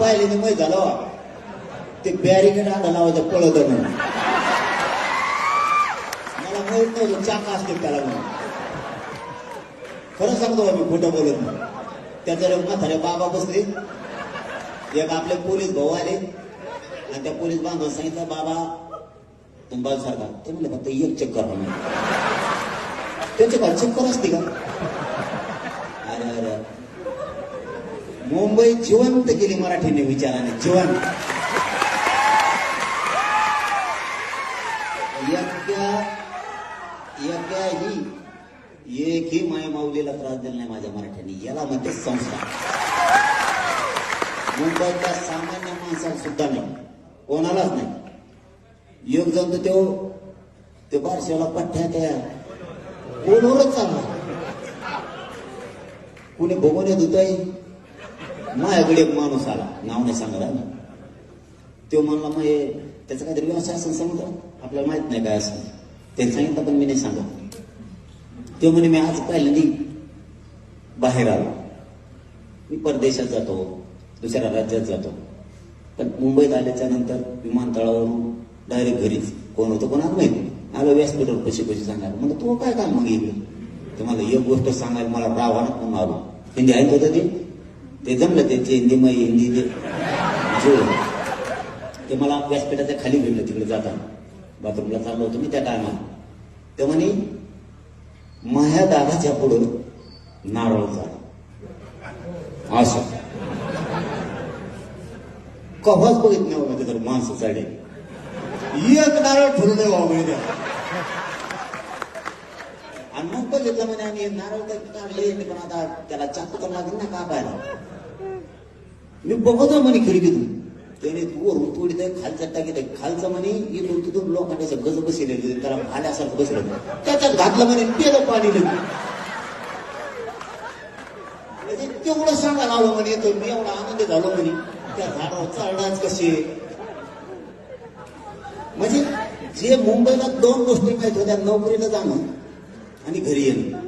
पाहिले ना माहीत झालं बा. ते बॅरिकेड आला लावायचं पळत म्हणून. मला माहीत नव्हतं चाका असते त्याला म्हणून. खरं सांगतो मी खोटं बोलत नाही. त्याच्यावर म्हातारे बाबा बसले एक आपले पोलीस भाऊ आले. आणि त्या पोलीस बांधव सांगितलं बाबा तुम्ही सारखा. ते म्हणलं फक्त एक चक्कर म्हणून त्यांच्या काय चक्कर असते का? अरे अरे. मुंबई जिवंत केली मराठीने विचाराने जिवंत. यज्ञा एक ही एकही माया माऊलीला त्रास दिला नाही माझ्या मराठ्यांनी. याला म्हणते संस्कार. मुंबईच्या सामान्य माणसाला सुद्धा नाही. कोणालाच नाही. योग जण तो ते बारशाला पठ्ठ्या त्या कोणवरच चालला कुणी बघून येत होतंय माझ्याकडे एक माणूस आला. नाव नाही सांगला तो म्हणला मग हे त्याचा काहीतरी व्यवसाय असं सांगितलं आपल्याला माहीत नाही काय असं त्यांनी सांगितलं पण मी नाही सांगत. तो म्हणे मी आज पहिल्यांदा बाहेर आलो. मी परदेशात जातो दुसऱ्या राज्यात जातो. पण मुंबईत आल्याच्यानंतर विमानतळावरून डायरेक्ट घरीच. कोण होतं कोणाला माहीत आलो व्यासपीठावर कशी कशी सांगायला. म्हणजे तू काय काम मग तुम्हाला ते मला एक गोष्ट सांगायला मला राव आणत म्हणून आलो. हिंदी ऐकत होतं ते ते जमलं त्यांचे हिंदी मग हिंदी ते ते मला व्यासपीठाच्या खाली भेटलं तिकडे जाताना. बाथरूमला चाललो होतो मी त्या टायमाला. ते म्हणे माझ्या दादाच्या पुढं नारळ झाला असं. कव्हाच बघित नाही बाबा तर माणसं चाडे एक नारळ ठरलं नये त्या. आणि मग बघितलं म्हणे आणि नारळ काढले पण आता त्याला चाकू तर लागेल ना का पाहायला मी बघतो म्हणे खिडकीतून. त्याने वरून तोडीत त्या खालचा टाकीत खालचा खालचं म्हणे इथून तिथून लोखंडाचं गज बसले त्याला भाल्यासारखं बसलं त्याच्यात घातलं म्हणे पेलं पाणी म्हणजे तेवढं सांगायला आलो म्हणे तो मी एवढा आनंद झालो म्हणे. त्या झाडावर चढणाच कसे? म्हणजे जे मुंबईला दोन गोष्टी माहीत होत्या नोकरीला जाणं आणि घरी येणं.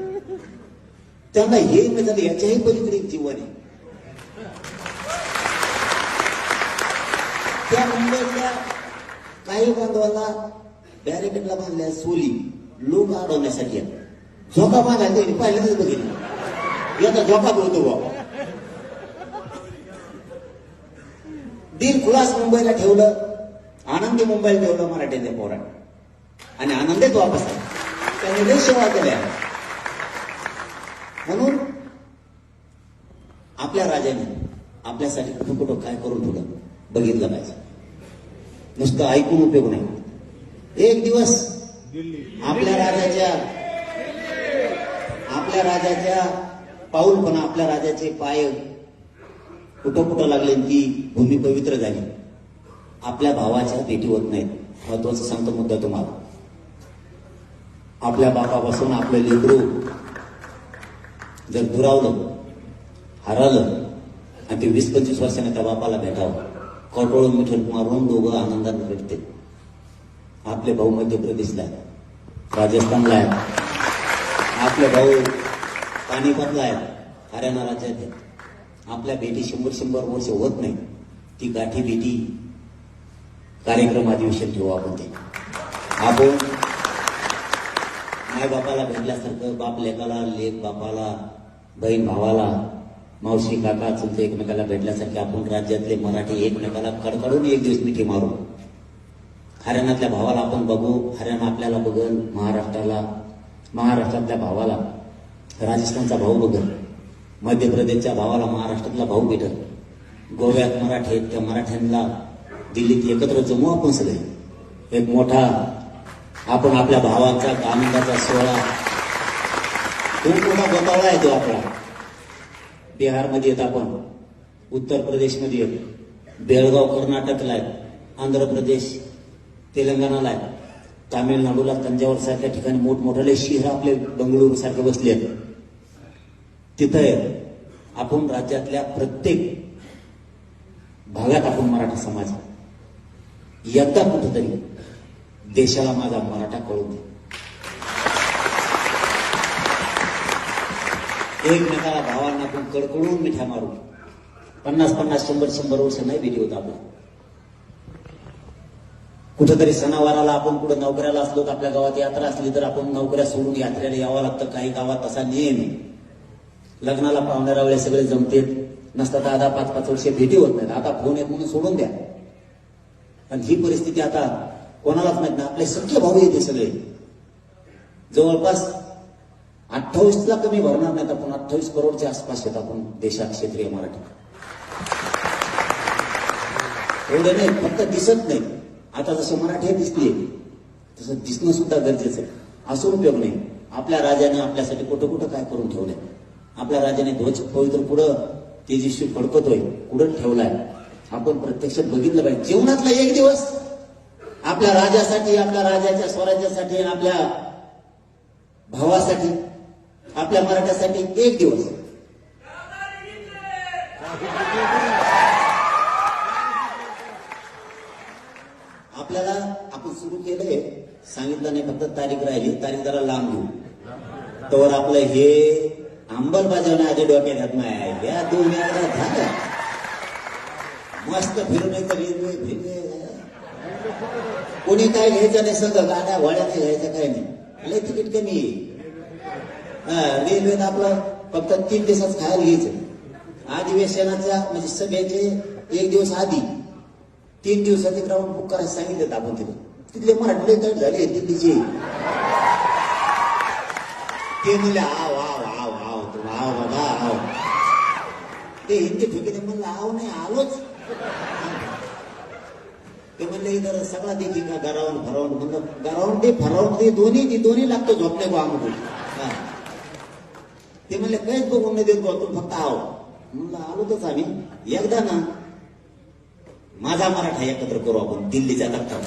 त्यांना हे म्हणजे याच्याही पलीकडे जीवन आहे. त्या मुंबईतल्या काही बांधवाला बॅरिकेडला बांधल्या सोली लोक अडवण्यासाठी आहेत. झोका बांधायला त्यांनी पहिल्यांदाच बघितलं. याचा झोका बोलतो बा दिल खुलास मुंबईला ठेवलं आनंदी मुंबईला ठेवलं मराठीतल्या पोरात आणि आनंदीत वापस. त्यांनी त्याने लय सेवा केल्या. म्हणून आपल्या राजाने आपल्यासाठी कुठं कुठं काय करून ठेवलं? बघितलं पाहिजे. नुसतं ऐकून उपयोग नाही. एक दिवस आपल्या राजाच्या आपल्या राजाच्या पाऊल पण आपल्या राजाचे पाय कुठं कुठं लागले ती भूमी पवित्र झाली. आपल्या भावाच्या भेटी होत नाहीत. महत्वाचं सांगतो मुद्दा तुम्हाला. आपल्या बापापासून आपलं लेकरू जर दुरावलं हरवलं आणि ते वीस पंचवीस वर्षाने त्या बापाला भेटावं कटोळून मिठल मारून दोघं आनंदाने भेटते आपले भाऊ मध्य प्रदेशला आहेत राजस्थानला आहेत आपले भाऊ पानिपतला आहेत हरियाणा राज्यात आहेत आपल्या भेटी शंभर शंभर वर्ष होत नाही. ती गाठी भेटी कार्यक्रम अधिवेशन ठेवू आपण ते. आपण माय बापाला भेटल्यासारखं बाप लेकाला लेख बापाला बहीण भावाला मावशी काका चुलते एकमेकाला भेटल्यासारखे आपण राज्यातले मराठी एकमेकाला कडकडून एक दिवस मिठी मारू हरियाणातल्या भावाला आपण बघू हरियाणा आपल्याला बघल महाराष्ट्राला महाराष्ट्रातल्या भावाला राजस्थानचा भाऊ बघल मध्य प्रदेशच्या भावाला महाराष्ट्रातला भाऊ भेटल. गोव्यात मराठी आहेत त्या मराठ्यांना दिल्लीत एकत्र जमू आपण सगळे. एक मोठा आपण आपल्या भावांचा आनंदाचा सोहळा. खूप मोठा गोतावळा आहे तो आपला. बिहारमध्ये येत आपण. उत्तर प्रदेशमध्ये येत बेळगाव कर्नाटकला आहे आंध्र प्रदेश तेलंगणाला आहे तामिळनाडूला तंजावर सारख्या ठिकाणी मोठमोठाले शहर आपले बंगळुरू सारखे बसले आहेत. तिथं आपण राज्यातल्या प्रत्येक भागात आपण मराठा समाज. येता कुठंतरी देशाला माझा मराठा कळून दे एकमेकाला भावांना आपण कडकडून मिठ्या मारू. पन्नास पन्नास शंभर शंभर वर्ष नाही विधी होत आपण कुठेतरी सणावाराला आपण कुठं नोकऱ्याला असलो तर आपल्या गावात यात्रा असली तर आपण नोकऱ्या सोडून यात्रेला यावं लागतं. काही गावात तसा नियम लग्नाला पाहुण्याला वेळेस सगळे जमतेत. नसतात आता पाच पाच वर्ष भेटी होत नाहीत. आता फोन येत म्हणून सोडून द्या. आणि ही परिस्थिती आता कोणालाच माहीत नाही. आपले सगळे भाऊ येते सगळे. जवळपास अठ्ठावीसला कमी भरणार नाहीत आपण अठ्ठावीस करोडच्या आसपास येत आपण देशात क्षेत्रीय मराठी एवढं नाही फक्त दिसत नाही. आता जसं मराठी दिसते तसं दिसणं सुद्धा गरजेचं आहे. असं उपयोग नाही. आपल्या राजाने आपल्यासाठी कुठं कुठं काय करून ठेवलंय? आपल्या राजाने ध्वज पवित्र पुढं तेजस्वी फडकतोय कुठं ठेवलाय. आपण प्रत्यक्षात बघितलं पाहिजे. जीवनातला एक दिवस आपल्या राजासाठी आपल्या राजाच्या स्वराज्यासाठी आणि आपल्या भावासाठी आपल्या मराठ्यासाठी एक दिवस. आपल्याला आपण सुरू केलंय सांगितलं नाही फक्त तारीख राहिली. तारीख जरा लांब घेऊ. तर आपलं हे अंमलबजावणी आधी डोक्यात नाही या दोन वेळा झालं मस्त फिरून येतं रेल्वे कोणी काय घ्यायचं नाही सगळं गाड्या वाड्या घ्यायचं काय नाही. लय तिकीट कमी रेल्वेत आपलं फक्त तीन दिवसात खायला घ्यायचं. अधिवेशनाच्या म्हणजे सभेचे एक दिवस आधी तीन दिवसाचे ग्राउंड बुक करायला सांगितलं आपण तिथं. तिथले मराठी लय झाले दिल्लीचे. ते म्हणले आव आव आव आव तू आव बाबा आव. ते हिंदी ठोकीने म्हणलं आव नाही आलोच. ते म्हणले इधर सगळा देखील का गरावून फरावून म्हणलं गरावून ते फरावून ते दोन्ही ते दोन्ही लागतो झोपले गो आम्ही ते म्हणले काहीच बघून नाही देत बुवा, फक्त आहो म्हणलं आलोच आम्ही एकदा ना माझा मराठा एकत्र करू आपण दिल्लीच्या दत्ता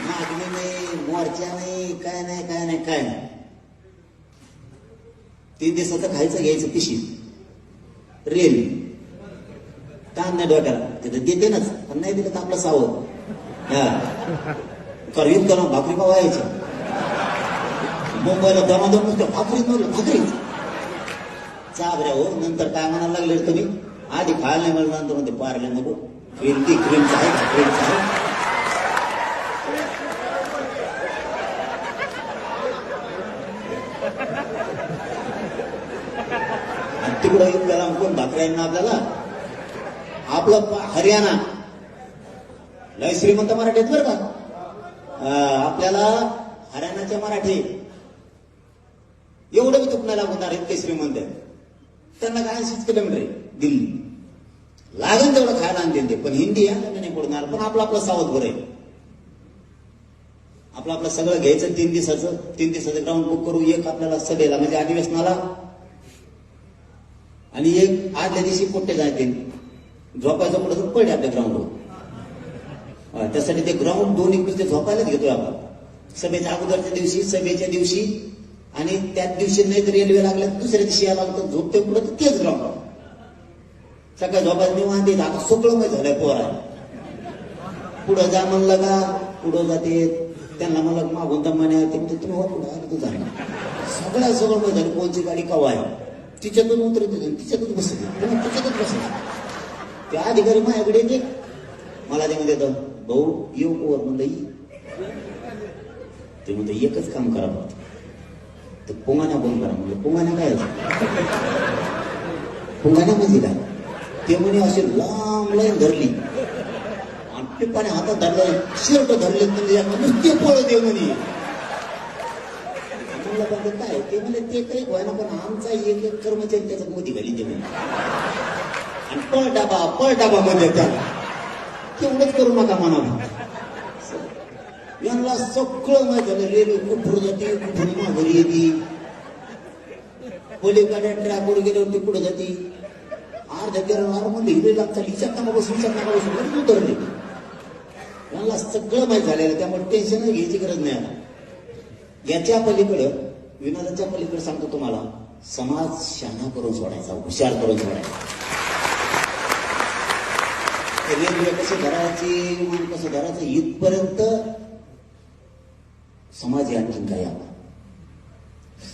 मागणी नाही मोर्चा नाही काय नाही काय नाही काय नाही तीन दिवसाचं खायचं घ्यायचं पिशी रेल ताण नाही डोक्याला तिथं देते नाच पण नाही दिलं तर आपलं सावध हा करवीत करून भाकरी का व्हायचं मुंबईला दमादम नुसतं भाकरी नव्हतं भाकरी चाबऱ्या हो. नंतर काय म्हणायला लागले तुम्ही? आधी खायला नाही म्हणलं नंतर म्हणते पारले नको. क्रीम ती क्रीमचं आहे आहे आणि तिकडं येऊन त्याला कोण? भाकऱ्यांना आपल्याला? आपलं हरियाणा. लय श्रीमंत मराठीत बरं का? आपल्याला हरियाणाचे मराठी. एवढं बी तुकणं लागणार ते श्रीमंत आहेत. त्यांना काय ऐंशीच किलोमीटर आहे दिल्ली. लागेल तेवढं खायला आणतील ते पण हिंदी या नाही पडणार पण आपलं आपलं सावध बरं आहे. आपलं आपलं सगळं घ्यायचं तीन दिवसाचं तीन दिवसाचं ग्राउंड बुक करू एक आपल्याला सभेला म्हणजे अधिवेशनाला. आणि एक आदल्या दिवशी पोट्टे जायचे झोपायचं पुढे पडले आपल्या ग्राउंडवर त्यासाठी ते ग्राउंड दोन एक ते झोपायलाच घेतोय आपण. सभेच्या अगोदरच्या दिवशी सभेच्या दिवशी आणि त्याच दिवशी नाही तर रेल्वे लागल्या दुसऱ्या दिवशी यायला लागतं झोपते पुढे तर तेच ग्राउंड सकाळी झोपायला निवांत येत आता सुकळमय झालंय पोरा पुढं जा म्हणलं का? पुढं जाते. त्यांना मला मागून दमाने ते तुम्ही हो पुढं आलं तुझा सगळ्या सगळं झालं. कोणची गाडी कवा आहे? तिच्यातून उतरत होते तिच्यातच बसत होते. तिच्यातच बसत त्या अधिकारी माझ्याकडे येते मला ते म्हणते भाऊ येऊ कोवर म्हणलं ते म्हणते एकच काम करा फक्त ते पोंगाण्या बंद करा म्हणलं पोंगाण्या काय पोंगाण्या म्हणजे काय ते म्हणे अशी लांब लाईन धरली आणि टिपाने हातात धरलं शर्ट धरले म्हणजे या नुसते पोळ दे म्हणे म्हणलं पण काय ते म्हणे ते काही व्हायना पण आमचा एक एक कर्मचारी त्याचा मोदी घाली ते म्हणे आणि पळ डाबा पळ डाबा म्हणजे त्याला तेवढंच करू नका म्हणावं यांना सगळं माहीत झालं रेल्वे कुठून जाते कुठून माघारी येते? पलीकडे ट्रॅकवर गेल्यावर ती कुठं जाते? अर्ध्या तेरा मध्ये हिरे लागतात हिच्यात नका बसून हिच्यात बसून. घरी उतरले. यांना सगळं माहीत झालेलं त्यामुळे टेन्शन घ्यायची गरज नाही आता याच्या पलीकडं विनोदाच्या पलीकडे सांगतो तुम्हाला समाज शहाणा करून सोडायचा हुशार करून सोडायचा. रेल्वे कसं धरायचे कसं धरायचं इथपर्यंत समाज आणखीन काय आपला.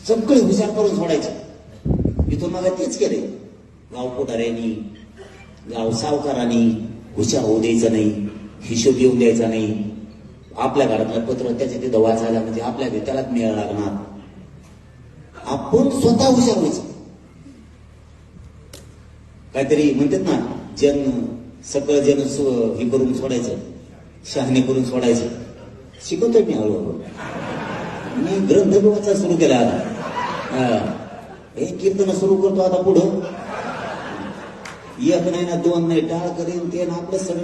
सगळे हुशार करून सोडायचे. इथून मग तेच केले गाव पुढाऱ्यांनी गाव सावकारांनी हुशार होऊ द्यायचा नाही हिशोब येऊन द्यायचा नाही. आपल्या घरातलं पत्र त्याच्या तिथं वाचायला म्हणजे आपल्या घरी त्यालाच मिळायला लागणार. आपण स्वतः हुशार व्हायचं. काहीतरी म्हणतात ना जन सगळं जन हे करून सोडायचं. शहाणे करून सोडायचं. शिकवतोय मी हळूहळू. मी ग्रंथ बी सुरू केला आता. हा. हे कीर्तन सुरू करतो आता पुढं. एक नाही ना दोन नाही. टाळ करेन ते ना आपलं सगळं